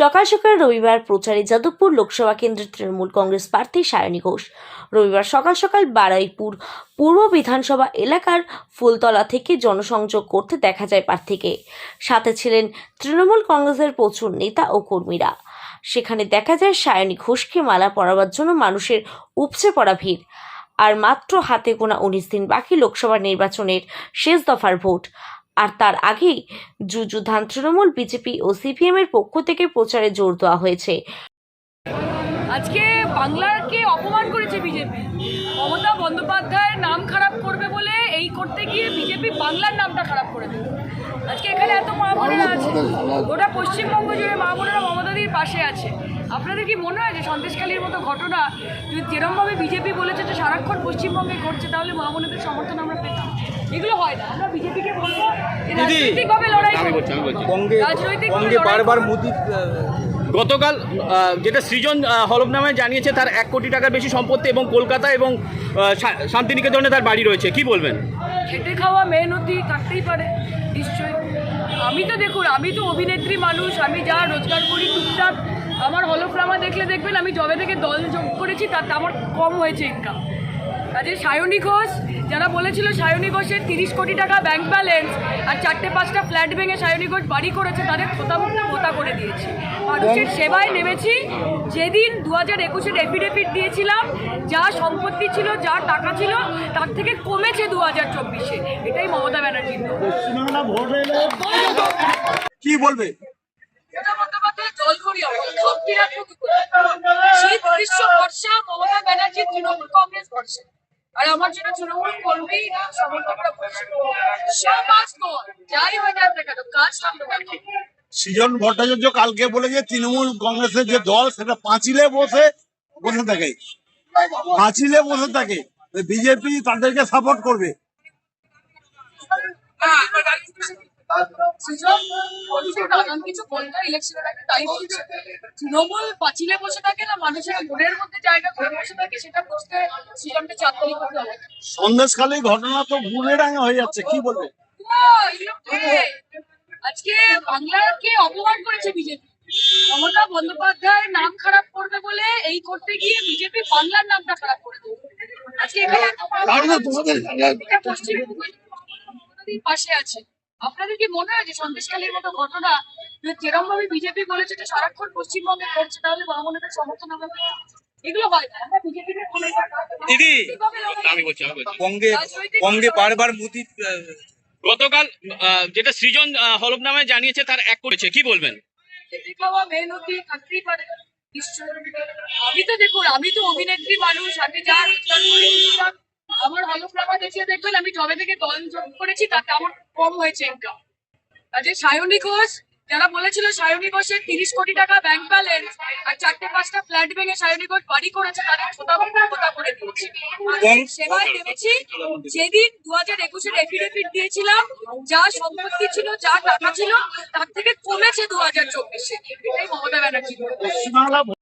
সকাল সকাল রবিবার প্রচারে যাদবপুর লোকসভা কেন্দ্রের তৃণমূল কংগ্রেস প্রার্থী সায়নী ঘোষ। রবিবার সকাল সকাল বারাইপুর পূর্ব বিধানসভা এলাকার ফুলতলা থেকে জনসংযোগ করতে দেখা যায় প্রার্থীকে। সাথে ছিলেন তৃণমূল কংগ্রেসের প্রচুর নেতা ও কর্মীরা। সেখানে দেখা যায় সায়নী ঘোষকে মালা পরাবার জন্য মানুষের উপচে পড়া ভিড়। আর মাত্র হাতে গোনা উনিশ দিন বাকি লোকসভা নির্বাচনের শেষ দফার ভোট। আর তার আগেই যুযুধান তৃণমূল, বিজেপি ও সিপিএম এর পক্ষ থেকে প্রচারে জোর দেওয়া হয়েছে। আজকে বাংলাকে অপমান করেছে বিজেপি। মমতা বন্দ্যোপাধ্যায়ের নাম খারাপ করবে বলে এই করতে গিয়ে বিজেপি বাংলার নামটা খারাপ করে দেবে আজকে এখানে এত মা বোনেরা আছে, গোটা পশ্চিমবঙ্গ জুড়ে মা বোনেরা মমতাদির পাশে আছে। আপনাদের কি মনে হয় যে সন্দেশখালীর মতো ঘটনা যদি যেরমভাবে বিজেপি বলেছে যে সারাক্ষণ পশ্চিমবঙ্গে ঘটছে তাহলে মা বোনেদের সমর্থন আমরা পেতাম? এগুলো হয় না। আমরা বিজেপিকে বলব যে রাজনৈতিকভাবে লড়াই রাজনৈতিক বারবার। গতকাল যেটা সৃজন হলফনামায় জানিয়েছে তার এক কোটি টাকার বেশি সম্পত্তি এবং কলকাতা এবং শান্তিনিকেতনে তার বাড়ি রয়েছে। কি বলবেন? খেটে খাওয়া মেহনতি থাকতেই পারে নিশ্চয়ই। আমি তো দেখুন আমি তো অভিনেত্রী মানুষ আমি যা রোজগার করি টুকটাক আমার হলফনামা দেখলে দেখবেন আমি জবে থেকে দল যোগ করেছি তাতে আমার কম হয়েছে ইনকাম কাজে সায়নী ঘোষ যারা বলেছিল সায়নী ঘোষের তিরিশ কোটি টাকা ব্যাংক ব্যালেন্স আর চারটে পাঁচটা ফ্ল্যাট ভেঙে সায়নী ঘোষ বাড়ি করেছে তাদের খোতামুক্ত ভোতা করে দিয়েছি। মানুষের সেবায় নেমেছি যেদিন দু হাজার একুশের এফিডেভিট দিয়েছিলাম যা সম্পত্তি ছিল যা টাকা ছিল তার থেকে কমেছে দু হাজার চব্বিশে। এটাই মমতা ব্যানার্জির। কি বলবে? মমতা হয়ে সৃজন ভট্টাচার্য কালকে বলে যে তৃণমূল কংগ্রেসের যে দল, সেটা পাঁচিলে বসে বসে থাকে। পাঁচিলে বসে থাকে। বিজেপি তাদেরকে সাপোর্ট করবে। সৃজন নানান কিছু বলতে ইলেকশনের আগে তাই বলছে তৃণমূল পাঁচিলে বসে থাকে না মানুষের মনের মধ্যে জায়গা করে বসে থাকে সেটা বুঝতে সৃজনকে চার করতে হবে সন্দেশখালী ঘটনা তো বুমেরাঙে হয়ে যাচ্ছে কি বলবে? আজকে বাংলাকে অপমান করেছে বিজেপি মমতা বন্দ্যোপাধ্যায়ের নাম খারাপ করবে বলে এই করতে গিয়ে বিজেপি বাংলার নামটা খারাপ করে দেবে আজকে এখানে বড় পশ্চিমবঙ্গের পাশে আছে। আপনাদের কি মনে হয় যে সন্দেশখালীর মতো ঘটনা যেরকম ভাবে বিজেপি বলেছে যে সারাক্ষণ পশ্চিমবঙ্গে করছে তাহলে বামনেদের সমর্থন আমরা এগুলো হয় আমরা বিজেপিকে দিদি, আমি বলছি আমি বলছি। বঙ্গে বঙ্গে বারবার মোদি গতকাল আহ, যেটা সৃজন জানিয়েছে তার এক করেছে। কি বলবেন? আমি তো দেখুন আমি তো অভিনেত্রী মানুষ। আমি যা আমার হলফনামা দেখলে দেখবেন আমি জবে থেকে দল যোগ করেছি তাতে আমার কম হয়েছে ইনকাম কাজে সায়নী ঘোষ যারা বলেছিল সায়নী ঘোষের তিরিশ কোটি টাকা ব্যাংক ব্যালেন্স আর চারটে পাঁচটা ফ্ল্যাট ভেঙে সায়নী ঘোষ বাড়ি করেছে তাদের খোতা করে দিয়েছি। সেবায় নেমেছি যেদিন দু হাজার একুশের এফিডেভিট দিয়েছিলাম যা সম্পত্তি ছিল যা টাকা ছিল তার থেকে কমেছে দু হাজার চব্বিশে। এটাই মমতা ব্যানার্জি।